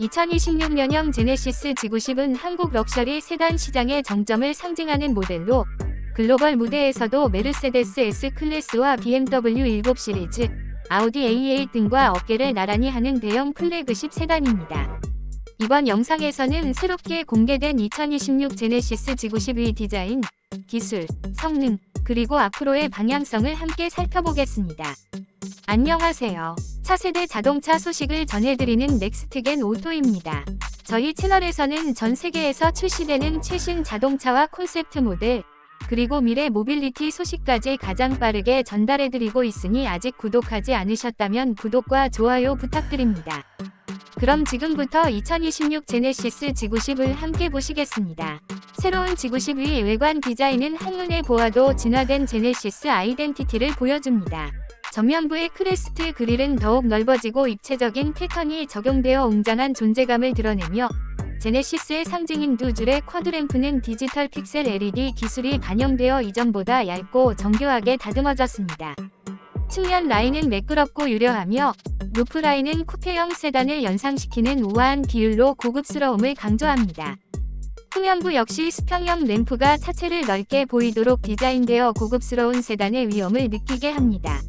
(2026년형) 제네시스 G90은 한국 럭셔리 세단 시장의 정점을 상징하는 모델로 글로벌 무대에서도 메르세데스 S클래스와 BMW 7 시리즈, 아우디 A8 등과 어깨를 나란히 하는 대형 플래그십 세단입니다. 이번 영상에서는 새롭게 공개된 2026 제네시스 G90의 디자인, 기술, 성능, 그리고 앞으로의 방향성을 함께 살펴보겠습니다. 안녕하세요. 차세대 자동차 소식을 전해드리는 넥스트겐 오토입니다. 저희 채널에서는 전 세계에서 출시되는 최신 자동차와 콘셉트 모델, 그리고 미래 모빌리티 소식까지 가장 빠르게 전달해드리고 있으니 아직 구독하지 않으셨다면 구독과 좋아요 부탁드립니다. 그럼 지금부터 2026 제네시스 G90을 함께 보시겠습니다. 새로운 G90의 외관 디자인은 한눈에 보아도 진화된 제네시스 아이덴티티를 보여줍니다. 전면부의 크레스트 그릴은 더욱 넓어지고 입체적인 패턴이 적용되어 웅장한 존재감을 드러내며 제네시스의 상징인 두 줄의 쿼드램프는 디지털 픽셀 LED 기술이 반영되어 이전보다 얇고 정교하게 다듬어졌습니다. 측면 라인은 매끄럽고 유려하며 루프 라인은 쿠페형 세단을 연상시키는 우아한 비율로 고급스러움을 강조합니다. 후면부 역시 수평형 램프가 차체를 넓게 보이도록 디자인되어 고급스러운 세단의 위험을 느끼게 합니다.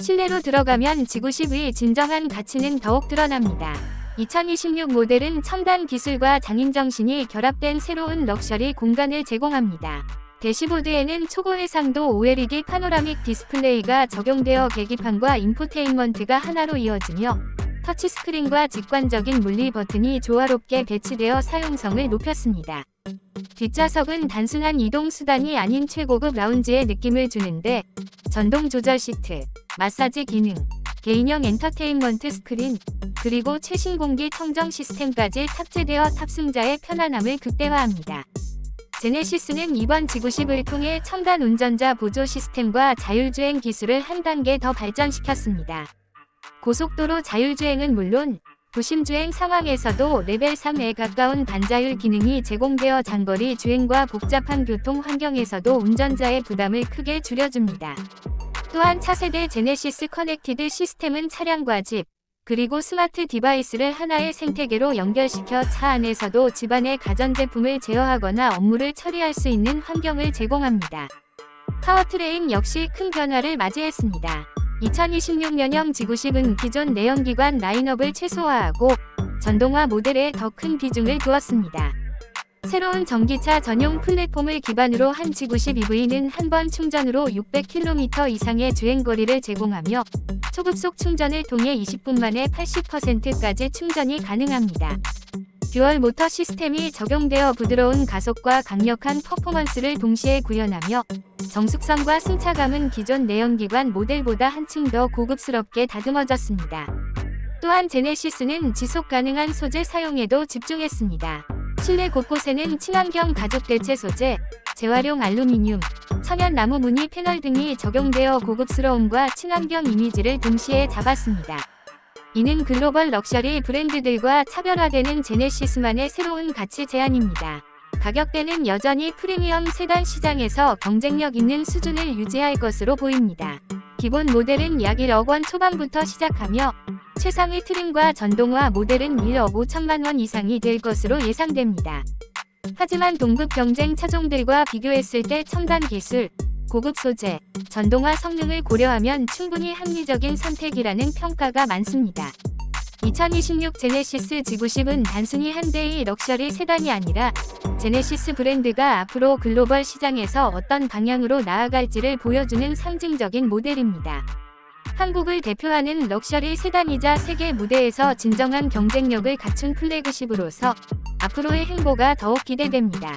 실내로 들어가면 G90의 진정한 가치는 더욱 드러납니다. 2026 모델은 첨단 기술과 장인 정신이 결합된 새로운 럭셔리 공간을 제공합니다. 대시보드에는 초고 해상도 OLED 파노라믹 디스플레이가 적용되어 계기판과 인포테인먼트가 하나로 이어지며 터치스크린과 직관적인 물리 버튼이 조화롭게 배치되어 사용성을 높였습니다. 뒷좌석은 단순한 이동 수단이 아닌 최고급 라운지의 느낌을 주는데 전동 조절 시트, 마사지 기능, 개인형 엔터테인먼트 스크린, 그리고 최신 공기 청정 시스템까지 탑재되어 탑승자의 편안함을 극대화합니다. 제네시스는 이번 G90을 통해 첨단 운전자 보조 시스템과 자율주행 기술을 한 단계 더 발전시켰습니다. 고속도로 자율주행은 물론 도심주행 상황에서도 레벨 3에 가까운 반자율 기능이 제공되어 장거리 주행과 복잡한 교통 환경에서도 운전자의 부담을 크게 줄여줍니다. 또한 차세대 제네시스 커넥티드 시스템은 차량과 집, 그리고 스마트 디바이스를 하나의 생태계로 연결시켜 차 안에서도 집안의 가전제품을 제어하거나 업무를 처리할 수 있는 환경을 제공합니다. 파워트레인 역시 큰 변화를 맞이했습니다. 2026년형 G90은 기존 내연기관 라인업을 최소화하고 전동화 모델에 더 큰 비중을 두었습니다. 새로운 전기차 전용 플랫폼을 기반으로 한 G90 EV는 한 번 충전으로 600km 이상의 주행거리를 제공하며 초급속 충전을 통해 20분 만에 80%까지 충전이 가능합니다. 듀얼 모터 시스템이 적용되어 부드러운 가속과 강력한 퍼포먼스를 동시에 구현하며 정숙성과 승차감은 기존 내연기관 모델보다 한층 더 고급스럽게 다듬어졌습니다. 또한 제네시스는 지속 가능한 소재 사용에도 집중했습니다. 실내 곳곳에는 친환경 가죽 대체 소재, 재활용 알루미늄, 천연 나무 무늬 패널 등이 적용되어 고급스러움과 친환경 이미지를 동시에 잡았습니다. 이는 글로벌 럭셔리 브랜드들과 차별화되는 제네시스만의 새로운 가치 제안입니다. 가격대는 여전히 프리미엄 세단 시장에서 경쟁력 있는 수준을 유지할 것으로 보입니다. 기본 모델은 약 1억 원 초반부터 시작하며 최상위 트림과 전동화 모델은 1억 5천만 원 이상이 될 것으로 예상됩니다. 하지만 동급 경쟁 차종들과 비교했을 때 첨단 기술, 고급 소재, 전동화 성능을 고려하면 충분히 합리적인 선택이라는 평가가 많습니다. 2026 제네시스 G90은 단순히 한 대의 럭셔리 세단이 아니라 제네시스 브랜드가 앞으로 글로벌 시장에서 어떤 방향으로 나아갈지를 보여주는 상징적인 모델입니다. 한국을 대표하는 럭셔리 세단이자 세계 무대에서 진정한 경쟁력을 갖춘 플래그십으로서 앞으로의 행보가 더욱 기대됩니다.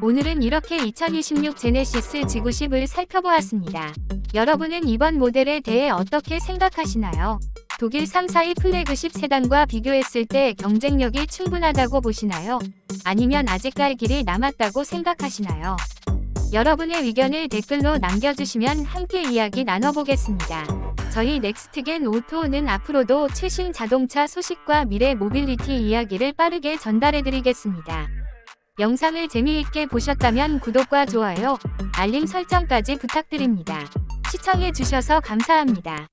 오늘은 이렇게 2026 제네시스 G90을 살펴보았습니다. 여러분은 이번 모델에 대해 어떻게 생각하시나요? 독일 3사의 플래그십 세단과 비교했을 때 경쟁력이 충분하다고 보시나요? 아니면 아직 갈 길이 남았다고 생각하시나요? 여러분의 의견을 댓글로 남겨주시면 함께 이야기 나눠보겠습니다. 저희 넥스트겐 오토는 앞으로도 최신 자동차 소식과 미래 모빌리티 이야기를 빠르게 전달해드리겠습니다. 영상을 재미있게 보셨다면 구독과 좋아요, 알림 설정까지 부탁드립니다. 시청해주셔서 감사합니다.